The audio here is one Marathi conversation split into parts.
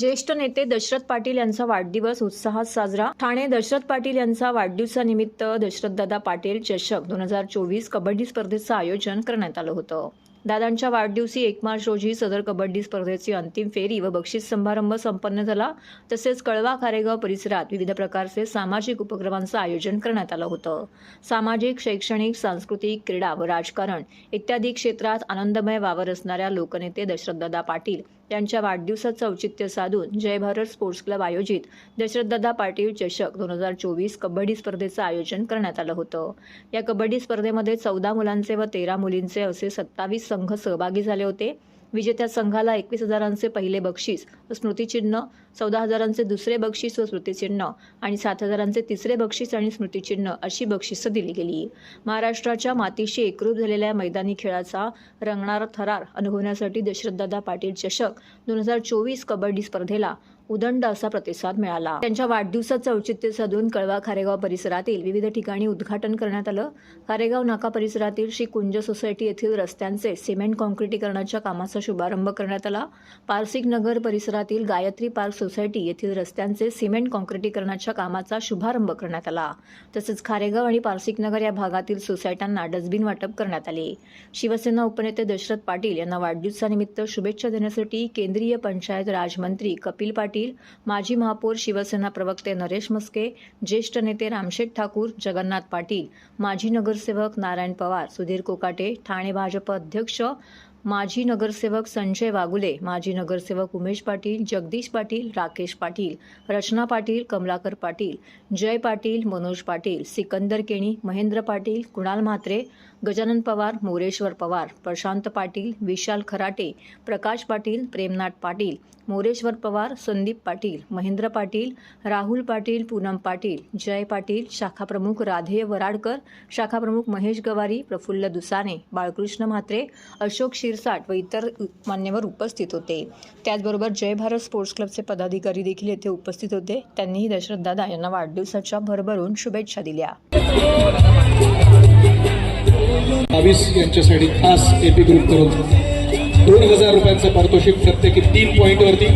ज्येष्ठ नेते दशरथ पाटील यांचा वाढदिवस उत्साहात साजरा. ठाणे दशरथ पाटील यांचा वाढदिवसानिमित्त दशरथदादा पाटील चषक दोन हजार चोवीस कबड्डी स्पर्धेचं आयोजन करण्यात आलं होतं. दादांच्या वाढदिवशी एक मार्च रोजी सदर कबड्डी स्पर्धेची अंतिम फेरी व बक्षीस समारंभ संपन्न झाला. तसेच कळवा खारेगाव परिसरात विविध प्रकारचे सामाजिक उपक्रमांचं आयोजन करण्यात आलं होतं. सामाजिक शैक्षणिक सांस्कृतिक क्रीडा व राजकारण इत्यादी क्षेत्रात आनंदमय वावर असणाऱ्या लोकनेते दशरथदादा पाटील यांच्या वाढदिवसाचं औचित्य साधून जय भारत स्पोर्ट्स क्लब आयोजित दशरथदादा पाटील चषक दोन हजार चोवीस कबड्डी स्पर्धेचं आयोजन करण्यात आलं होतं. या कबड्डी स्पर्धेमध्ये चौदा मुलांचे व तेरा मुलींचे असे सत्तावीस संघ सहभागी झाले होते. विजेत्या संघाला एकवीस हजारांचे पहिले बक्षीस व स्मृतिचिन्ह चौदा हजारांचे दुसरे बक्षीस व स्मृतिचिन्ह आणि सात हजारांचे तिसरे बक्षीस आणि स्मृतिचिन्ह अशी बक्षिसं दिली गेली. महाराष्ट्राच्या मातीशी एकरूप झालेल्या मैदानी खेळाचा रंगणारा थरार अनुभवण्यासाठी दशरथदादा पाटील चषक दोन हजार चोवीस कबड्डी स्पर्धेला उदंड असा प्रतिसाद मिळाला. त्यांच्या वाढदिवसाचं औचित्य साधून कळवा खारेगाव परिसरातील विविध ठिकाणी उद्घाटन करण्यात आलं. खारेगाव नाका परिसरातील श्री कुंज सोसायटी येथील रस्त्यांचे सिमेंट कॉन्क्रिटीकरणाच्या कामाचा शुभारंभ करण्यात आला. पारसिक नगर परिसरातील गायत्री पार्क सोसायटी येथील रस्त्यांचे सिमेंट कॉन्क्रिटीकरणाच्या कामाचा शुभारंभ करण्यात आला. तसेच खारेगाव आणि पारसिक नगर या भागातील सोसायट्यांना डस्टबिन वाटप करण्यात आले. शिवसेना उपनेते दशरथ पाटील यांना वाढदिवसानिमित्त शुभेच्छा देण्यासाठी केंद्रीय पंचायत राजमंत्री कपिल पाटील माजी महापौर शिवसेना प्रवक्ते नरेश मस्के ज्येष्ठ नेते रामशेठ ठाकूर जगन्नाथ पाटील माजी नगरसेवक नारायण पवार सुधीर कोकाटे ठाणे भाजप अध्यक्ष माजी नगरसेवक संजय वागुले माजी नगरसेवक उमेश पाटील जगदीश पाटील राकेश पाटील रचना पाटील कमलाकर पाटील जय पाटील मनोज पाटील सिकंदर केणी महेंद्र पाटील कुणाल म्हात्रे गजानन पवार मोरेश्वर पवार प्रशांत पाटील विशाल खराटे प्रकाश पाटील प्रेमनाथ पाटील मोरेश्वर पवार संदीप पाटील महेंद्र पाटील राहुल पाटील पूनम पाटील जय पाटील शाखाप्रमुख राधेय वराडकर शाखाप्रमुख महेश गवारी प्रफुल्ल दुसाने बाळकृष्ण म्हात्रे अशोक शिरसाट व इतर मान्यवर उपस्थित होते. त्याचबरोबर जय भारत स्पोर्ट्स क्लबचे पदाधिकारी देखील येथे उपस्थित होते. त्यांनीही दशरथ दादा यांना वाढदिवसाच्या भरभरून शुभेच्छा दिल्या. बावीस यांच्यासाठी खास एपी ग्रुप करून दोन हजार रुपयांचं पारितोषिक प्रत्येकी तीन पॉईंटवरती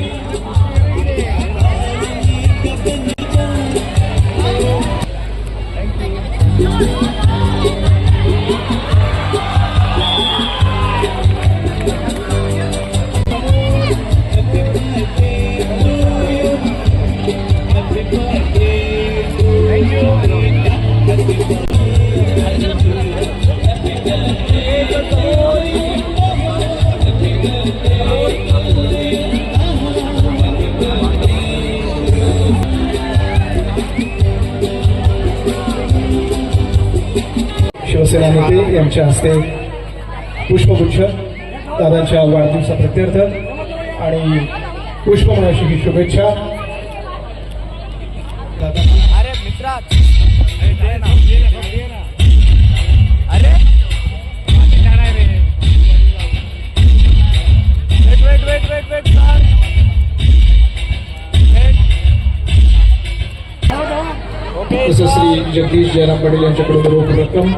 शिवसेना नेते यांच्या हस्ते पुष्पगुच्छ दादांच्या वाढदिवसा प्रत्यर्थ आणि पुष्पमनाशी ही शुभेच्छा. अरे मित्रा अरे? दे ना अरे wait wait wait wait wait sir okay तसं श्री जगदीश जयराम पाटील यांच्याकडून रोख रक्कम.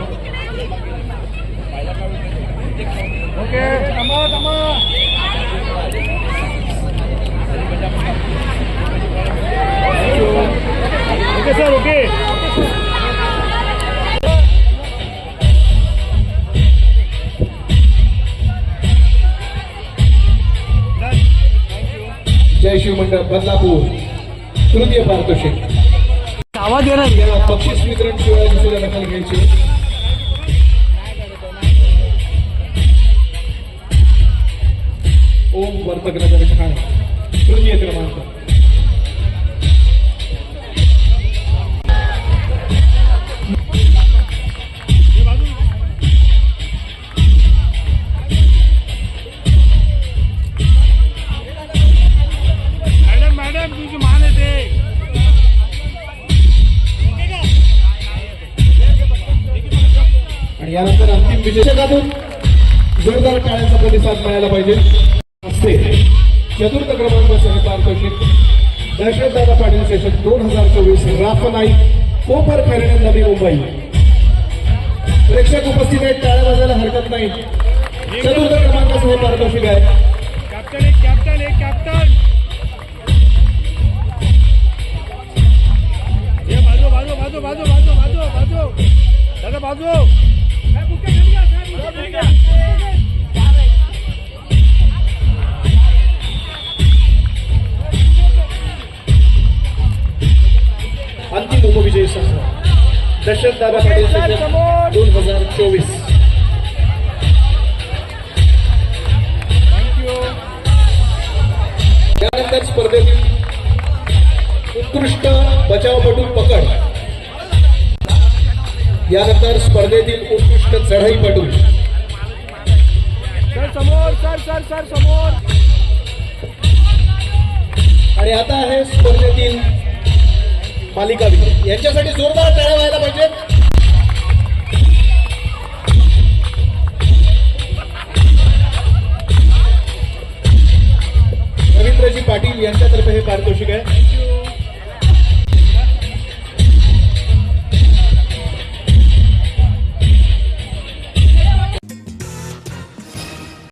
કે સર ઓકે જય શિવ મંડળ બદલાપુર તૃતીય પારિતોષિક આવા દેના પક્ષી સ્વીકરણ સિવાય નકલ ગઈ છે ओम क्रमांक. मॅडम तुझी मान येते आणि यानंतर अंतिम विजेत्यातून जोरदार टाळ्यांचा प्रतिसाद मिळायला पाहिजे. असते. चतुर्थ क्रमांकासह पारितोषिक दहशतदादा पाटील सेशन दोन हजार चोवीस राफनाई कोपर खैरणे नवी मुंबई. प्रेक्षक उपस्थित आहेत टाळ्या बाजायला हरकत नाही. चतुर्थ क्रमांकासह पारितोषिक आहे. कॅप्टन कॅप्टन एक कॅप्टन. बाजू बाजू बाजू बाजू बाजू बाजू बाजू. बाजू. दशरथ दादा पाटील दोन हजार चोवीस. त्यानंतर स्पर्धेतील उत्कृष्ट बचावपटू पकड. यानंतर स्पर्धेतील उत्कृष्ट चढाईपटू. सर समोर सर सर सर समोर. आणि आता आहे स्पर्धेतील मालिका विजय यांच्यासाठी जोरदार टाळ्या व्हायला पाहिजेत. रवींद्रजी पाटील यांच्यातर्फे हे पारितोषिक आहे.